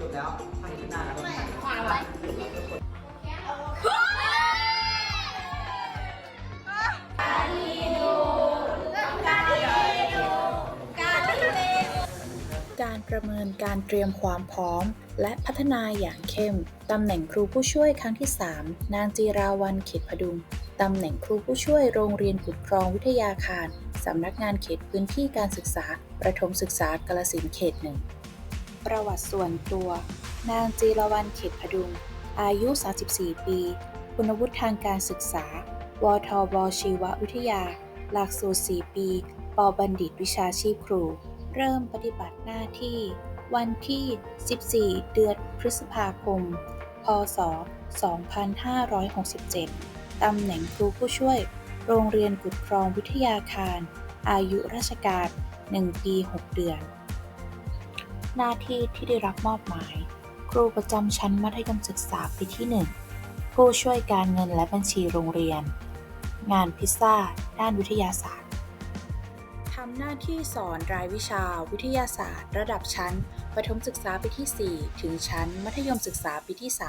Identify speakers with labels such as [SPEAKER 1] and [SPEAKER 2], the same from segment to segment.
[SPEAKER 1] จบแล้วภาคที่หน้าแล้วก็
[SPEAKER 2] มาไปรที่เล่น
[SPEAKER 3] การประเมินการเตรียมความพร้อม และพัฒนาอย่างเข้ม ตำแหน่งครูผู้ช่วยครั้งที่ 3 นางจีราวันเขตพดุง ตำแหน่งครูผู้ช่วยโรงเรียนกุดครองวิทยาคาร สำนักงานเขตพื้นที่การศึกษา ประถมศึกษากาลสินเขตหนึ่ง ประวัติส่วนตัว นางจีรวันเขตพดุง อายุ 34 ปี คุณวุฒิทางการศึกษา วทบชีววิทยา หลักสูตร 4 ปี ปบัณฑิตวิชาชีพครู เริ่มปฏิบัติหน้าที่ วันที่ 14 เดือนพฤษภาคม พศ 2567 ตำแหน่งครูผู้ช่วย โรงเรียนกุดครองวิทยาคาร อายุราชการ 1 ปี 6 เดือน หน้าที่ที่ได้รับมอบหมาย ครูประจำชั้นมัธยมศึกษาปีที่ 1 ผู้ช่วยการเงินและบัญชีโรงเรียน งานพิซซ่า ด้านวิทยาศาสตร์ทำหน้าที่สอนรายวิชาวิทยาศาสตร์ ระดับชั้น ประถมศึกษาปีที่ 4 ถึงชั้น มัธยมศึกษาปีที่ 3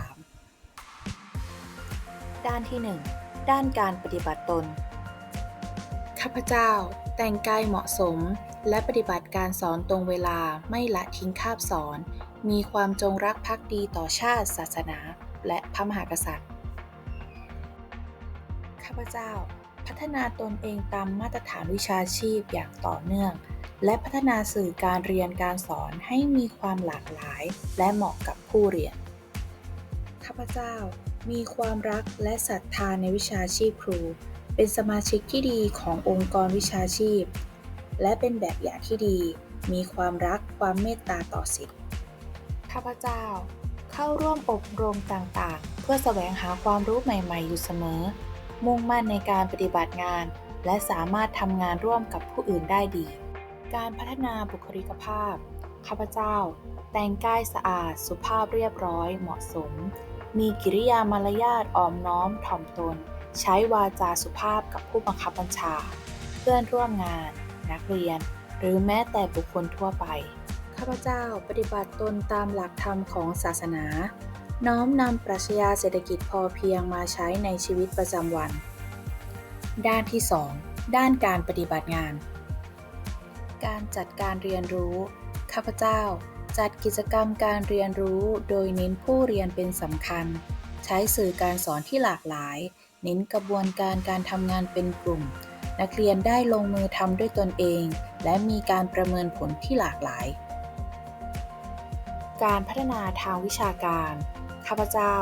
[SPEAKER 3] ด้านที่ 1 ด้านการปฏิบัติตน ข้าพเจ้า แต่งกายเหมาะสม และปฏิบัติการสอนตรงเวลาไม่ละทิ้งคาบสอน มีความจงรักภักดีต่อชาติ ศาสนา และพระมหากษัตริย์ ข้าพเจ้า พัฒนาตนเองตามมาตรฐานวิชาชีพอย่างต่อเนื่อง และพัฒนาสื่อการเรียนการสอนให้มีความหลากหลาย และเหมาะกับผู้เรียน ข้าพเจ้ามีความรักและศรัทธาในวิชาชีพครู เป็นสมาชิกที่ดีขององค์กรวิชาชีพ และเป็นแบบอย่างที่ดี มีความรักความเมตตาต่อสิทธิข้าพเจ้า เข้าร่วมอบรมต่างๆ เพื่อแสวงหาความรู้ใหม่ ๆ อยู่เสมอ มุ่งมั่นในการปฏิบัติงาน และสามารถทำงานร่วมกับผู้อื่นได้ดี การพัฒนาบุคลิกภาพ ข้าพเจ้า แต่งกายสะอาดสุภาพเรียบร้อยเหมาะสม มีกิริยามารยาทอ่อมน้อมถ่อมตน ใช้วาจาสุภาพกับผู้บังคับบัญชา เพื่อนร่วมงาน นักเรียน หรือแม้แต่บุคคลทั่วไป ข้าพเจ้าปฏิบัติตนตามหลักธรรมของศาสนา น้อมนำปรัชญาเศรษฐกิจพอเพียงมาใช้ในชีวิตประจำวัน ด้านที่ 2 ด้านการปฏิบัติงาน การจัดการเรียนรู้ ข้าพเจ้าจัดกิจกรรมการเรียนรู้โดยเน้นผู้เรียนเป็นสำคัญ ใช้สื่อการสอนที่หลากหลาย เน้นกระบวนการการทำงานเป็นกลุ่ม นักเรียนได้ลงมือทำด้วยตนเอง และมีการประเมินผลที่หลากหลาย การพัฒนาทางวิชาการ ข้าพเจ้า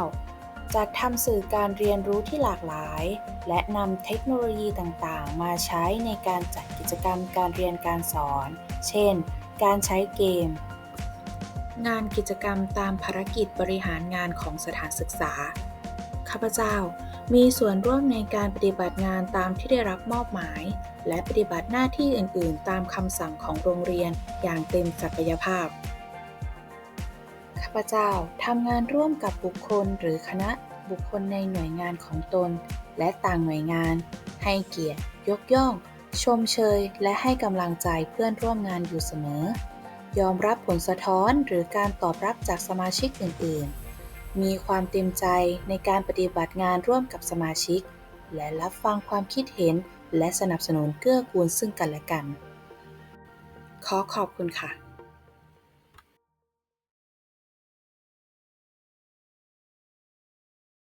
[SPEAKER 3] จัดทำสื่อการเรียนรู้ที่หลากหลาย และนำเทคโนโลยีต่างๆ มาใช้ในการจัดกิจกรรมการเรียนการสอน เช่น การใช้เกม งานกิจกรรมตามภารกิจบริหารงานของสถานศึกษา ข้าพเจ้า มีส่วนร่วมในการปฏิบัติงานตามที่ได้รับมอบหมาย และปฏิบัติหน้าที่อื่น ๆ ตามคำสั่งของโรงเรียนอย่างเต็มศักยภาพ ข้าพเจ้าทำงานร่วมกับบุคคลหรือคณะบุคคลในหน่วยงานของตน และต่างหน่วยงาน ให้เกียรติ ยกย่อง ชมเชย และให้กำลังใจเพื่อนร่วมงานอยู่เสมอ ยอมรับผลสะท้อนหรือการตอบรับจากสมาชิกอื่น ๆ มีความเต็มใจในการปฏิบัติงานร่วมกับสมาชิก และรับฟังความคิดเห็น และสนับสนุนเกื้อกูลซึ่งกันและกัน ขอขอบคุณค่ะ